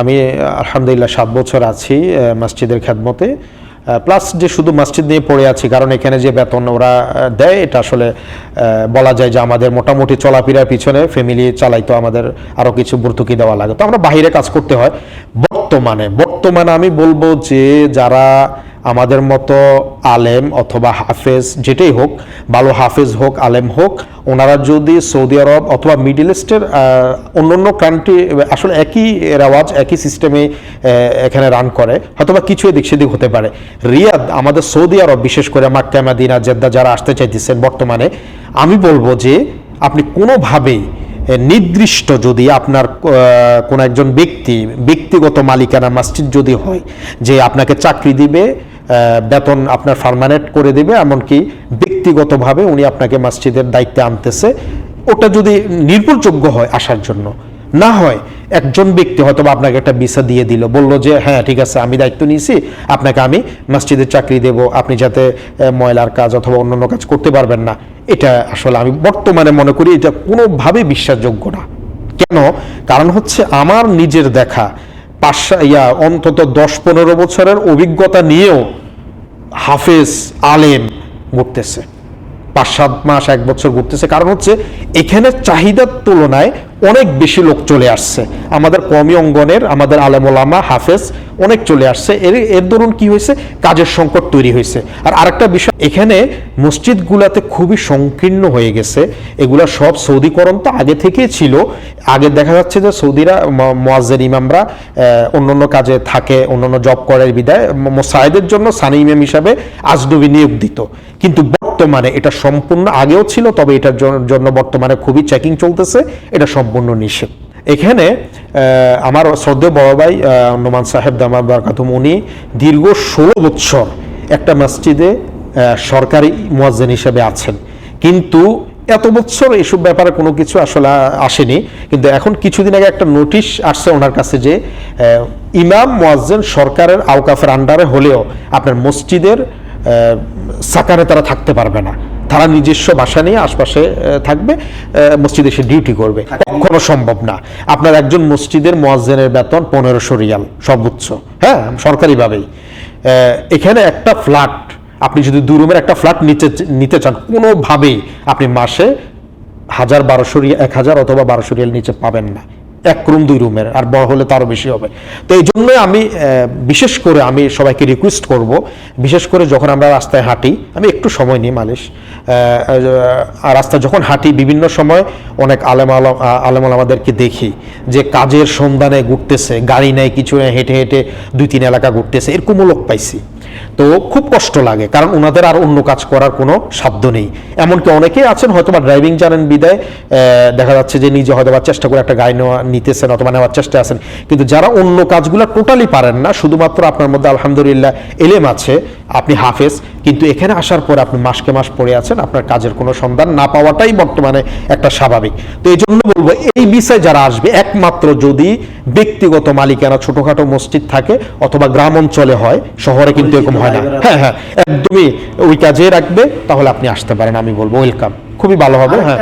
আমি আলহামদুলিল্লাহ সাত বছর আছি মসজিদের খেদমতে। প্লাস যে শুধু মসজিদ নিয়ে পড়ে আছি, কারণ এখানে যে বেতন ওরা দেয়, এটা আসলে বলা যায় যে আমাদের মোটামুটি চলাফেরার পিছনে ফ্যামিলি চালাইতো আমাদের আরও কিছু ভর্তুকি দেওয়া লাগে। তো আমরা বাহিরে কাজ করতে হয়। বর্তমানে বর্তমানে আমি বলব যে যারা আমাদের মতো আলেম অথবা হাফেজ যেটাই হোক, ভালো হাফেজ হোক, আলেম হোক, ওনারা যদি সৌদি আরব অথবা মিডিল ইস্টের অন্য অন্য কান্ট্রি আসলে একই রেওয়াজ, একই সিস্টেমে এখানে রান করে, হয়তোবা কিছু এদিক সেদিক হতে পারে। রিয়াদ, আমাদের সৌদি আরব, বিশেষ করে মাক্কা, মাদিনা, জেদ্দা যারা আসতে চাইতেছেন বর্তমানে, আমি বলব যে আপনি কোনোভাবেই নির্দিষ্ট যদি আপনার কোনো একজন ব্যক্তি, ব্যক্তিগত মালিকানা মসজিদ যদি হয়, যে আপনাকে চাকরি দিবে বেতন আপনার পার্মানেন্ট করে দেবে, এমনকি ব্যক্তিগতভাবে উনি আপনাকে মসজিদের দায়িত্বে আনতেছে। ওটা যদি নির্ভরযোগ্য হয় আসার জন্য, না হয় একজন ব্যক্তি হয়তো আপনাকে একটা ভিসা দিয়ে দিল, বলল যে হ্যাঁ ঠিক আছে, আমি দায়িত্ব নিয়েছি, আপনাকে আমি মসজিদের চাকরি দেব, আপনি যাতে ময়লার কাজ অথবা অন্যান্য কাজ করতে পারবেন না। এটা আসলে আমি বর্তমানে মনে করি এটা কোনোভাবেই বিশ্বাসযোগ্য না। কেন? কারণ হচ্ছে আমার নিজের দেখা পাঁচ ইয়া অন্তত দশ পনেরো বছরের অভিজ্ঞতা নিয়েও হাফেজ আলেম ঘুরতেছে। পাঁচ সাত মাস, এক বছর ঘুরতেছে। কারণ হচ্ছে এখানে চাহিদার তুলনায় অনেক বেশি লোক চলে আসছে। আমাদের কমি অঙ্গনের, আমাদের আলেমোলামা, হাফেজ অনেক চলে আসছে। এর এর দরুন কি হয়েছে? কাজের সংকট তৈরি হয়েছে। আর আরেকটা বিষয়, এখানে মসজিদগুলাতে খুবই সংকীর্ণ হয়ে গেছে। এগুলা সব সৌদিকরণ তো আগে থেকেই ছিল। আগে দেখা যাচ্ছে যে সৌদিরা মোয়াজ্জের ইমামরা অন্যান্য কাজে থাকে, অন্যান্য জব করার বিদায় মোসাহেদের জন্য সানি ইমাম হিসাবে আজনবী নিয়োগ দিত। কিন্তু বর্তমানে এটা সম্পূর্ণ আগেও ছিল, তবে এটার জন্য বর্তমানে খুবই চেকিং চলতেছে, এটা সম্পূর্ণ নিষেধ। এখানে আমার শ্রদ্ধেয় বড় ভাই নোমান সাহেব দামা বারকাতুম, উনি দীর্ঘ ষোলো বৎসর একটা মসজিদে সরকারি মোয়াজ্জেন হিসেবে আছেন। কিন্তু এত বছর এসব ব্যাপারে কোনো কিছু আসলে আসেনি। কিন্তু এখন কিছুদিন আগে একটা নোটিশ আসছে ওনার কাছে যে ইমাম মোয়াজ্জেন সরকারের আওকাফের আন্ডারে হলেও আপনার মসজিদের সাকারে তারা থাকতে পারবে না। তারা নিজস্ব বাসা নিয়ে আশপাশে থাকবে মসজিদে এসে ডিউটি করবে। কখনো সম্ভব না। আপনার একজন মসজিদের মোয়াজ্জেনের বেতন পনেরোশো রিয়াল, সর্বোচ্চ। হ্যাঁ সরকারিভাবেই। এখানে একটা ফ্ল্যাট আপনি যদি দু রুমের একটা ফ্ল্যাট নিতে নিতে চান, কোনোভাবেই আপনি মাসে হাজার বারোশো রিয়াল এক হাজার অথবা বারোশো রিয়াল নিচে পাবেন না। এক রুম দুই রুমের আর বড় হলে তারও বেশি হবে। তো এই জন্য আমি বিশেষ করে আমি সবাইকে রিকোয়েস্ট করব, বিশেষ করে যখন আমরা রাস্তায় হাঁটি, আমি একটু সময় নিই মালিশ আর রাস্তায় যখন হাঁটি, বিভিন্ন সময় অনেক আলেম আলম আলেম আমাদেরকে দেখি যে কাজের সন্ধানে ঘুরতেছে, গাড়ি নেয় কিছু হেঁটে হেঁটে দুই, তিন এলাকা ঘুরতেছে এরকমও লোক পাইছি। তো খুব কষ্ট লাগে, কারণ ওনাদের আর অন্য কাজ করার কোনো সাধ্য নেই। এমনকি অনেকেই আছেন, হয়তো বা ড্রাইভিং জানেন বিদায় দেখা যাচ্ছে যে নিজে হয়তো বা চেষ্টা করে একটা গাড়ি নেওয়া নিতেছেন অথবা নেওয়ার চেষ্টা আছেন। কিন্তু যারা অন্য কাজগুলো টোটালি পারেন না, শুধুমাত্র আপনার মধ্যে আলহামদুলিল্লাহ এলেম আছে আপনি হাফেজ কিন্তু এখানে আসার পর আপনি মাসকে মাস পড়ে আছেন আপনার কাজের কোনো সন্ধান না পাওয়াটাই বর্তমানে একটা স্বাভাবিক। তো এই জন্য বলব এই বিষয়ে যারা আসবে একমাত্র যদি ব্যক্তিগত মালিকানা ছোটখাটো মসজিদ থাকে অথবা গ্রাম অঞ্চলে হয় শহরে কিন্তু এরকম হয় না। হ্যাঁ হ্যাঁ একদমই ওই কাজে রাখবে তাহলে আপনি আসতে পারেন আমি বলব ওয়েলকাম। খুবই ভালো হবে হ্যাঁ।